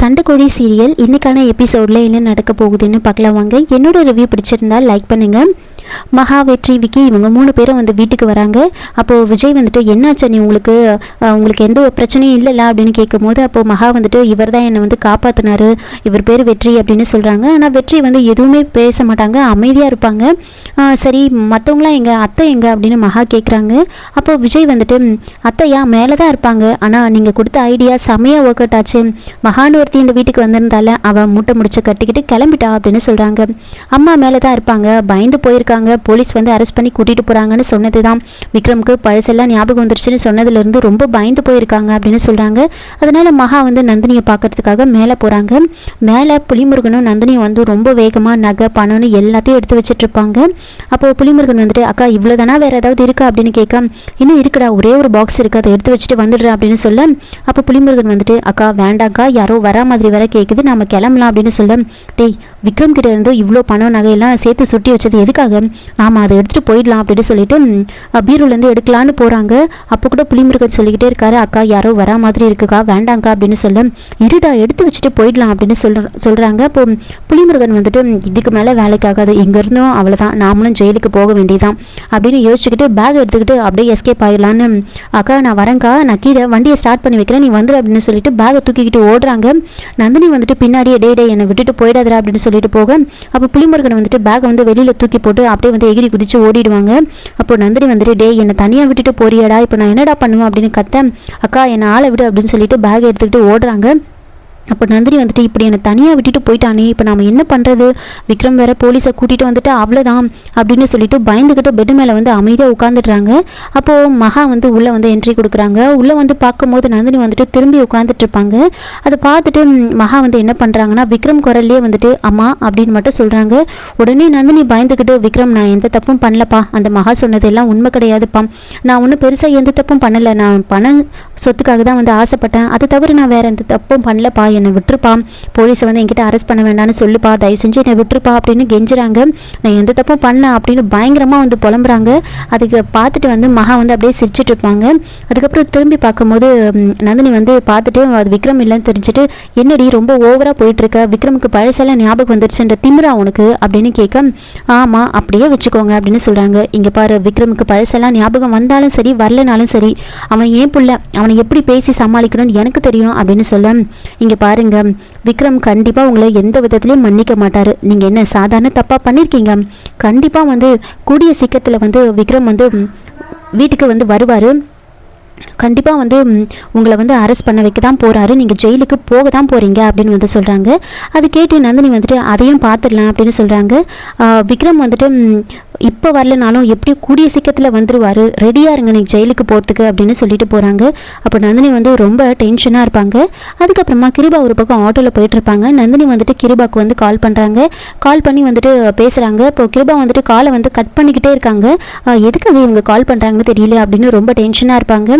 சண்டைக்கோழி serial இன்னைக்கான எபிசோடில் என்ன நடக்க போகுதுன்னு பார்க்கலாம் வாங்க. என்னோட ரிவ்யூ பிடிச்சிருந்தா லைக் பண்ணுங்கள் மகா வெற்றி விக்கி இவங்க மூணு பேரும் வந்து வீட்டுக்கு வராங்க. அப்போது விஜய் வந்துட்டு என்னாச்சு நீ உங்களுக்கு உங்களுக்கு எந்த ஒரு பிரச்சனையும் இல்லைல்ல? அப்படின்னு கேட்கும்போது அப்போது மகா வந்துட்டு இவர் தான் என்னை வந்து காப்பாற்றினாரு இவர் பேர் வெற்றி அப்படின்னு சொல்கிறாங்க ஆனால் வெற்றி வந்து எதுவுமே பேச மாட்டாங்க. அமைதியாக இருப்பாங்க. சரி மற்றவங்களாம் எங்கள் அத்தை எங்கே? அப்படின்னு மகா கேட்குறாங்க அப்போது விஜய் வந்துட்டு அத்தையா மேலே தான் இருப்பாங்க. ஆனால் நீங்கள் கொடுத்த ஐடியா செமையாக ஒர்க் அவுட் ஆச்சு. மகான் ஒருத்தி இந்த வீட்டுக்கு வந்திருந்தால அவள் மூட்டை முடிச்சு கட்டிக்கிட்டு கிளம்பிட்டா அப்படின்னு சொல்கிறாங்க அம்மா மேலே தான் இருப்பாங்க. பயந்து போயிருக்காங்க. போலீஸ் வந்து அரெஸ்ட் பண்ணி கூட்டிகிட்டு போகிறாங்கன்னு சொன்னது தான் விக்ரம்க்கு பழசெல்லாம் ஞாபகம் வந்துருச்சுன்னு சொன்னதுலேருந்து ரொம்ப பயந்து போயிருக்காங்க அப்படின்னு சொல்கிறாங்க அதனால மகா வந்து நந்தினியை பார்க்கறதுக்காக மேலே போகிறாங்க மேலே புலிமுருகனும் நந்தினியும் வந்து ரொம்ப வேகமாக நகை பணம்னு எல்லாத்தையும் எடுத்து வச்சிட்டு இருப்பாங்க அப்போ புலிமுருகன் வந்துட்டு அக்கா இவ்வளோதானா வேற ஏதாவது இருக்கா? அப்படின்னு கேட்க இன்னும் இருக்குடா. ஒரே ஒரு பாக்ஸ் இருக்கு. அதை எடுத்து வச்சுட்டு வந்துடுறேன் அப்படின்னு சொல்ல அப்போ புலிமுருகன் வந்துட்டு அக்கா வேண்டாக்கா யாரோ வரா மாதிரி வர கேட்குது நம்ம கிளம்பலாம். அப்படின்னு சொல்ல டேய் விக்ரம் கிட்ட இருந்து இவ்வளோ பணம் நகையெல்லாம் சேர்த்து சுட்டி வச்சது எதுக்காக? ஆமாம் அதை எடுத்துகிட்டு போயிடலாம் அப்படின்னு சொல்லிட்டு பீரோலேருந்து எடுக்கலான்னு போகிறாங்க அப்போ கூட புளிமுருகன் சொல்லிக்கிட்டே இருக்காரு அக்கா யாரோ வரா மாதிரி இருக்குக்கா வேண்டாங்க்கா அப்படின்னு சொல்ல இருடா எடுத்து வச்சுட்டு போயிடலாம் அப்படின்னு சொல்ற சொல்கிறாங்க அப்போ புளிமுருகன் வந்துட்டு இதுக்கு மேலே வேலைக்காகாது இங்கேருந்தும் அவ்வளோதான் நாமளும் ஜெயிலுக்கு போக வேண்டியதான் அப்படின்னு யோசிச்சுக்கிட்டு பேக் எடுத்துக்கிட்டு அப்படியே எஸ்கேப் ஆகிடலான்னு அக்கா நான் வரேங்க்கா நான் கீழே வண்டியை ஸ்டார்ட் பண்ணி வைக்கிறேன் நீ வந்துடு அப்படின்னு சொல்லிட்டு பேகை தூக்கிக்கிட்டு ஓடுறாங்க. நந்தினி வந்துட்டு பின்னாடியே டே டே என்னை விட்டுட்டு போயிடாதரா அப்படின்னு சொல்லிட்டு போக அப்போ புளிமுருகன் வந்துட்டு பேகை வந்து வெளியில் தூக்கி போட்டு அப்படியே வந்து எகிரி குதிச்சு ஓடிடுவாங்க. அப்போ நந்தினி வந்துட்டு டே என்னை தனியாக விட்டுட்டு போறியாடா இப்போ நான் என்னடா பண்ணுவேன்? அப்படின்னு கத்த அக்கா என்னை ஆளை விடு அப்படின்னு சொல்லிட்டு பேகை எடுத்துக்கிட்டு ஓடுறாங்க. அப்போ நந்தினி வந்துட்டு இப்படி என்னை தனியாக விட்டுட்டு போயிட்டானே இப்போ நம்ம என்ன பண்ணுறது விக்ரம் வேற போலீஸை கூட்டிகிட்டு வந்துட்டு அவ்வளோதான் அப்படின்னு சொல்லிட்டு பயந்துக்கிட்டு பெட் மேலே வந்து அமைதியாக உட்காந்துடுறாங்க அப்போது மகா வந்து உள்ளே வந்து என்ட்ரி கொடுக்குறாங்க. உள்ளே வந்து பார்க்கும்போது நந்தினி வந்துட்டு திரும்பி உட்காந்துட்டு இருப்பாங்க அதை பார்த்துட்டு மகா வந்து என்ன பண்ணுறாங்கன்னா விக்ரம் குரல்லே வந்துட்டு அம்மா அப்படின்னு மட்டும் சொல்கிறாங்க உடனே நந்தினி பயந்துக்கிட்டு விக்ரம் நான் எந்த தப்பும் பண்ணலப்பா. அந்த மகா சொன்னதெல்லாம் உண்மை கிடையாதுப்பா. நான் ஒன்றும் பெருசாக எந்த தப்பும் பண்ணலை. நான் பணம் சொத்துக்காக தான் வந்து ஆசைப்பட்டேன். அது தவிர நான் வேற எந்த தப்பும் பண்ணலப்பா. என்னை விட்டுருப்பா. போலீஸை வந்து என்கிட்ட அரெஸ்ட் பண்ண வேண்டாம்னு சொல்லுப்பா. தயவு செஞ்சு என்னை விட்டுருப்பா அப்படின்னு கெஞ்சுறாங்க. நான் எந்த தப்பும் பண்ணல அப்படின்னு பயங்கரமாக வந்து புலம்புறாங்க. அதுக்கு பார்த்துட்டு வந்து மகா வந்து அப்படியே சிரிச்சிட்டு இருப்பாங்க. அதுக்கப்புறம் திரும்பி பார்க்கும்போது நந்தினி வந்து பார்த்துட்டு அது விக்ரம் இல்லைன்னு தெரிஞ்சுட்டு என்னடி ரொம்ப ஓவராக போயிட்டு இருக்க விக்ரமுக்கு பழசெல்லாம் ஞாபகம் வந்துருச்சுன்ற திமிரா உனக்கு? அப்படின்னு கேட்க ஆமாம் அப்படியே வச்சுக்கோங்க அப்படின்னு சொல்கிறாங்க இங்கே பாரு விக்ரமுக்கு பழசெல்லாம் ஞாபகம் வந்தாலும் சரி வரலனாலும் சரி அவன் ஏன் புள்ள? அவன் எப்படி பேசி சமாளிக்கணும்னு எனக்கு தெரியும் அப்படின்னு சொல்ல இங்கே பாருங்க விக்ரம் கண்டிப்பாக உங்களை எந்த விதத்துலையும் மன்னிக்க மாட்டார். நீங்கள் என்ன சாதாரண தப்பாக பண்ணியிருக்கீங்க கண்டிப்பாக வந்து கூடிய சீக்கிரத்தில் வந்து விக்ரம் வந்து வீட்டுக்கு வந்து வருவார். கண்டிப்பாக வந்து உங்களை வந்து அரெஸ்ட் பண்ண வைக்க தான் போகிறாரு நீங்கள் ஜெயிலுக்கு போக தான் போகிறீங்க அப்படின்னு வந்து சொல்கிறாங்க அது கேட்டு நந்தினி வந்துட்டு அதையும் பார்த்துடலாம் அப்படின்னு சொல்கிறாங்க விக்ரம் வந்துட்டு இப்போ வரலனாலும் எப்படி கூடிய சீக்கிரத்தில் வந்துடுவார் ரெடியாக இருங்க நீங்கள் ஜெயிலுக்கு போகிறதுக்கு அப்படின்னு சொல்லிட்டு போகிறாங்க அப்போ நந்தினி வந்து ரொம்ப டென்ஷனாக இருப்பாங்க. அதுக்கப்புறமா கிருபா ஒரு பக்கம் ஆட்டோவில் போயிட்டுருப்பாங்க. நந்தினி வந்துட்டு கிருபாக்கு வந்து கால் பண்ணுறாங்க கால் பண்ணி வந்துட்டு பேசுகிறாங்க இப்போ கிருபா வந்துட்டு காலை வந்து கட் பண்ணிக்கிட்டே இருக்காங்க. எதுக்காக இவங்க கால் பண்ணுறாங்கன்னு தெரியல அப்படின்னு ரொம்ப டென்ஷனாக இருப்பாங்க.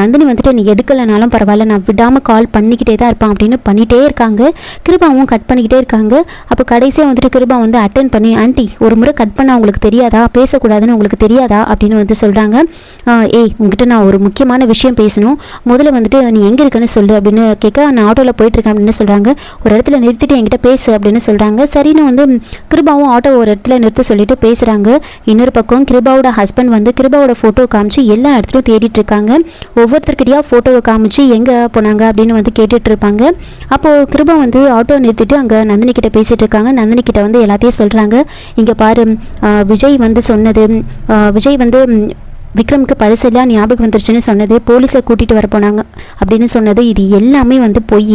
நந்தினி வந்துட்டு நீ எடுக்கலைனாலும் பரவாயில்ல. நான் விடாமல் கால் பண்ணிக்கிட்டே தான் இருப்பான் அப்படின்னு பண்ணிகிட்டே இருக்காங்க. கிருபாவும் கட் பண்ணிக்கிட்டே இருக்காங்க. அப்போ கடைசியாக வந்துட்டு கிருபா வந்து அட்டன் பண்ணி ஆண்டி ஒரு முறை கட் பண்ண அவங்களுக்கு தெரியாது. பேசக்கூடாதுன்னு உங்களுக்கு தெரியாதா? அப்படின்னு வந்து சொல்கிறாங்க ஏய் உங்ககிட்ட நான் ஒரு முக்கியமான விஷயம் பேசணும். முதல்ல வந்துட்டு நீ எங்கே இருக்கன்னு சொல்லு அப்படின்னு கேட்க நான் ஆட்டோவில் போயிட்டுருக்கேன் அப்படின்னு சொல்கிறாங்க ஒரு இடத்துல நிறுத்திட்டு என்கிட்ட பேசு அப்படின்னு சொல்கிறாங்க சரின்னு வந்து கிருபாவும் ஆட்டோ ஒரு இடத்துல நிறுத்த சொல்லிட்டு பேசுகிறாங்க இன்னொரு பக்கம் கிருபாவோட ஹஸ்பண்ட் வந்து கிருபாவோட ஃபோட்டோ காமிச்சு எல்லா இடத்துலையும் தேடிட்டு இருக்காங்க ஒவ்வொருத்தருக்கிட்டையாக ஃபோட்டோவை காமிச்சு எங்கே போனாங்க அப்படின்னு வந்து கேட்டுட்டு இருப்பாங்க அப்போது கிருபா வந்து ஆட்டோ நிறுத்திட்டு அங்கே நந்தினி கிட்ட பேசிட்டு இருக்காங்க நந்தினி கிட்ட வந்து எல்லாத்தையும் சொல்கிறாங்க இங்கே பாரு விஜய் வந்து சொன்னது. விஜய் வந்து விக்ரமுக்கு பழசெல்லாம் ஞாபகம் வந்துருச்சுன்னு சொன்னது. போலீஸை கூட்டிகிட்டு வர போனாங்க அப்படின்னு சொன்னது. இது எல்லாமே வந்து பொய்.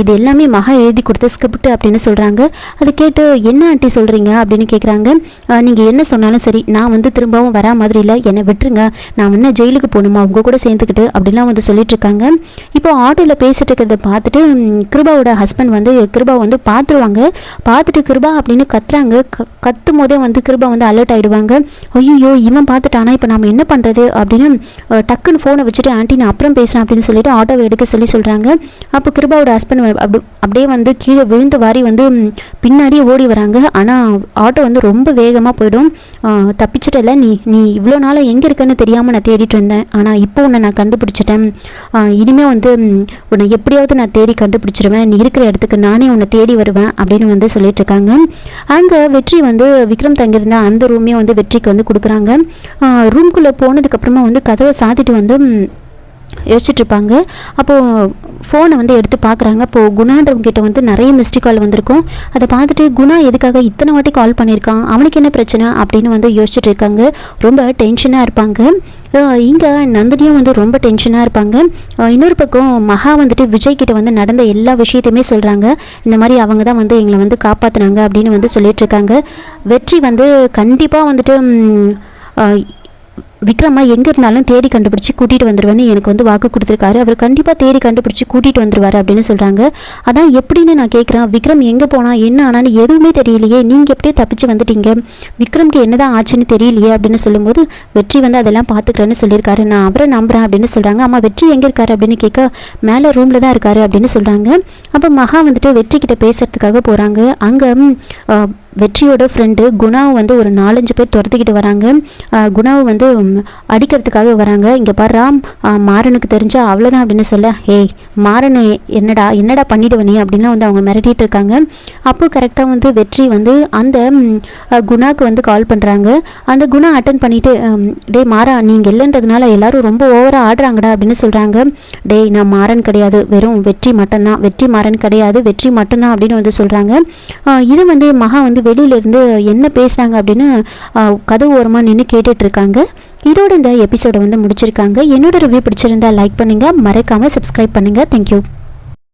இது எல்லாமே மகா எழுதி கொடுத்த ஸ்கிரிப்ட் அப்படின்னு சொல்கிறாங்க அதை கேட்டு என்ன ஆண்டி சொல்கிறீங்க அப்படின்னு கேட்குறாங்க நீங்கள் என்ன சொன்னாலும் சரி நான் வந்து திரும்பவும் வரா மாதிரி இல்லை. என்னை விட்டுருங்க. நான் என்ன ஜெயிலுக்கு போகணுமா? உங்கள் கூட சேர்ந்துக்கிட்டு அப்படிலாம் வந்து சொல்லிட்டு இருக்காங்க. இப்போ ஆட்டோவில் பேசிட்டு இருக்கிறத பார்த்துட்டு கிருபாவோட ஹஸ்பண்ட் வந்து கிருபா வந்து பார்த்துருவாங்க. பார்த்துட்டு கிருபா அப்படின்னு கத்துறாங்க. க கத்தும் போதே வந்து கிருபா வந்து அலர்ட் ஆகிடுவாங்க ஐயோ இவன் பார்த்துட்டானா? இப்போ நம்ம என்ன என்ன பண்ணுறது அப்படின்னு டக்குன்னு ஃபோனை வச்சுட்டு ஆண்டி நான் அப்புறம் பேசுகிறேன் அப்படின்னு சொல்லிட்டு ஆட்டோவை எடுக்க சொல்லி சொல்கிறாங்க அப்போ கிருபாவோட ஹஸ்பண்ட் அப்படி அப்படியே வந்து கீழே விழுந்து வாரி வந்து பின்னாடியே ஓடி வராங்க. ஆனால் ஆட்டோ வந்து ரொம்ப வேகமாக போயிடும். தப்பிச்சிட்டல நீ நீ இவ்வளோ நாளாக எங்கே இருக்கேன்னு தெரியாமல் நான் தேடிட்டு இருந்தேன். ஆனால் இப்போ உன்னை நான் கண்டுபிடிச்சிட்டேன். இனிமேல் வந்து உன்னை எப்படியாவது நான் தேடி கண்டுபிடிச்சிருவேன். நீ இருக்கிற இடத்துக்கு நானே உன்னை தேடி வருவேன் அப்படின்னு வந்து சொல்லிட்டு இருக்காங்க. அங்கே வெற்றி வந்து விக்ரம் தங்கியிருந்த அந்த ரூமே வந்து வெற்றிக்கு வந்து கொடுக்குறாங்க. ரூம்குள்ளே போனதுக்கப்புறமா வந்து கதவை சாத்திட்டு வந்து யோசிச்சுட்ருப்பாங்க. இருப்பாங்க அப்போது ஃபோனை வந்து எடுத்து பார்க்குறாங்க அப்போது குணான்றவங்கிட்ட வந்து நிறைய மிஸ்டு கால் வந்திருக்கும். அதை பார்த்துட்டு குணா எதுக்காக இத்தனை வாட்டி கால் பண்ணியிருக்கான்? அவனுக்கு என்ன பிரச்சனை? அப்படின்னு வந்து யோசிச்சுட்டு இருக்காங்க ரொம்ப டென்ஷனாக இருப்பாங்க. இங்கே நந்தினியும் வந்து ரொம்ப டென்ஷனாக இருப்பாங்க. இன்னொரு பக்கம் மகா வந்துட்டு விஜய் கிட்ட வந்து நடந்த எல்லா விஷயத்தையுமே சொல்கிறாங்க இந்த மாதிரி அவங்க தான் வந்து எங்களை வந்து காப்பாற்றினாங்க அப்படின்னு வந்து சொல்லிட்டு இருக்காங்க வெற்றி வந்து கண்டிப்பாக வந்துட்டு விக்ரமா எங்கே இருந்தாலும் தேடி கண்டுபிடிச்சி கூட்டிகிட்டு வந்துடுவேன்னு எனக்கு வந்து வாக்கு கொடுத்துருக்காரு. அவர் கண்டிப்பாக தேடி கண்டுபிடிச்சி கூட்டிகிட்டு வந்துருவாரு அப்படின்னு சொல்கிறாங்க அதான் எப்படின்னு நான் கேட்குறேன் விக்ரம் எங்கே போனா என்ன ஆனான்னு எதுவுமே தெரியலையே. நீங்கள் எப்படியோ தப்பிச்சு வந்துட்டீங்க. விக்ரம்க்கு என்னதான் ஆச்சுன்னு தெரியலையே அப்படின்னு சொல்லும்போது வெற்றி வந்து அதெல்லாம் பார்த்துக்கிறேன்னு சொல்லியிருக்காரு. நான் அவரை நம்புறேன் அப்படின்னு சொல்கிறாங்க அம்மா வெற்றி எங்கே இருக்காரு அப்படின்னு கேட்க மேலே ரூமில் தான் இருக்காரு அப்படின்னு சொல்கிறாங்க அப்போ மகா வந்துட்டு வெற்றி கிட்ட பேசுறதுக்காக போகிறாங்க அங்கே வெற்றியோட ஃப்ரெண்டு குணாவை வந்து ஒரு நாலஞ்சு பேர் துரத்திக்கிட்டு வராங்க. குணாவை வந்து அடிக்கிறதுக்காக வராங்க. இங்கே பாரு மாறனுக்கு தெரிஞ்சா அவ்வளோதான் அப்படின்னு சொல்ல ஏய் மாறன் என்னடா என்னடா பண்ணிடுவ நீ? அப்படின்லாம் வந்து அவங்க மிரட்டிகிட்டு இருக்காங்க. அப்போ கரெக்டாக வந்து வெற்றி வந்து அந்த குணாக்கு வந்து கால் பண்ணுறாங்க அந்த குணா அட்டன் பண்ணிவிட்டு டேய் மாறா நீங்கள் இல்லைன்றதுனால எல்லாரும் ரொம்ப ஓவராக ஆடுறாங்கடா அப்படின்னு சொல்கிறாங்க டேய் நான் மாறன் கிடையாது. வெறும் வெற்றி மட்டும்தான். வெற்றி மாறன் கிடையாது. வெற்றி மட்டும்தான் அப்படின்னு வந்து சொல்கிறாங்க இது வந்து மகா வந்து வெளியிலேருந்து என்ன பேசுகிறாங்க அப்படின்னு கதவு ஓரமாக நின்று கேட்டுட்டு இருக்காங்க இதோட இந்த எபிசோடை வந்து முடிச்சிருக்காங்க. என்னோட ரிவ்யூ பிடிச்சிருந்தா லைக் பண்ணுங்கள் மறக்காமல் சப்ஸ்கிரைப் பண்ணுங்கள் தேங்க்யூ